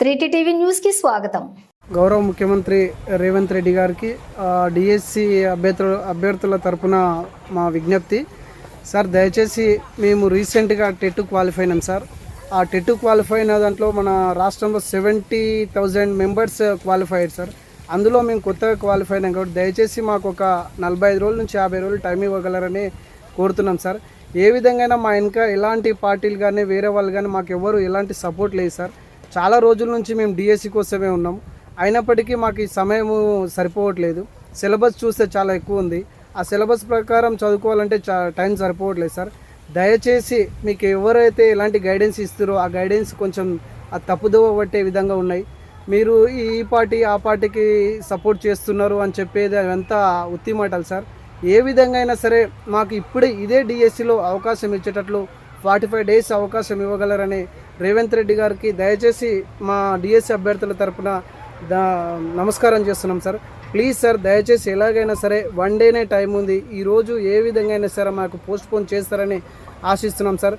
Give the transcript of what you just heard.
త్రీటీ TV న్యూస్కి స్వాగతం. గౌరవ ముఖ్యమంత్రి రేవంత్ రెడ్డి గారికి డిఎస్సి అభ్యర్థుల అభ్యర్థుల తరపున మా విజ్ఞప్తి. సార్ దయచేసి మేము రీసెంట్గా టెట్ క్వాలిఫై అయినాం సార్. ఆ టెట్ క్వాలిఫై అయిన దాంట్లో మన రాష్ట్రంలో సెవెంటీ థౌజండ్ మెంబర్స్ క్వాలిఫై అయ్యారు సార్. అందులో మేము కొత్తగా క్వాలిఫై అయినాం కాబట్టి దయచేసి మాకు ఒక నలభై ఐదు రోజుల నుంచి యాభై రోజులు టైం ఇవ్వగలరని కోరుతున్నాం సార్. ఏ విధంగా మా ఇంకా ఎలాంటి పార్టీలు కానీ వేరే వాళ్ళు కానీ మాకు ఎవరు ఎలాంటి సపోర్ట్ లేదు సార్. చాలా రోజుల నుంచి మేము డిఎస్సి కోసమే ఉన్నాం. అయినప్పటికీ మాకు ఈ సమయం సరిపోవట్లేదు. సిలబస్ చూస్తే చాలా ఎక్కువ ఉంది. ఆ సిలబస్ ప్రకారం చదువుకోవాలంటే చా టైం సరిపోవట్లేదు సార్. దయచేసి మీకు ఎవరైతే ఎలాంటి గైడెన్స్ ఇస్తారో ఆ గైడెన్స్ కొంచెం ఆ తప్పుదోవ పట్టే విధంగా ఉన్నాయి. మీరు ఈ పార్టీ ఆ పార్టీకి సపోర్ట్ చేస్తున్నారు అని చెప్పేది అదంతా ఉత్తి మాటలు సార్. ఏ విధంగా అయినా సరే మాకు ఇప్పుడే ఇదే డిఎస్సిలో అవకాశం ఇచ్చేటట్లు ఫార్టీ ఫైవ్ డేస్ అవకాశం ఇవ్వగలరని రేవంత్ రెడ్డి గారికి దయచేసి మా డిఎస్సి అభ్యర్థుల తరపున దా నమస్కారం చేస్తున్నాం సార్. ప్లీజ్ సార్ దయచేసి ఎలాగైనా సరే వన్ డేనే టైం ఉంది. ఈరోజు ఏ విధంగా అయినా సరే మాకు పోస్ట్పోన్ చేస్తారని ఆశిస్తున్నాం సార్.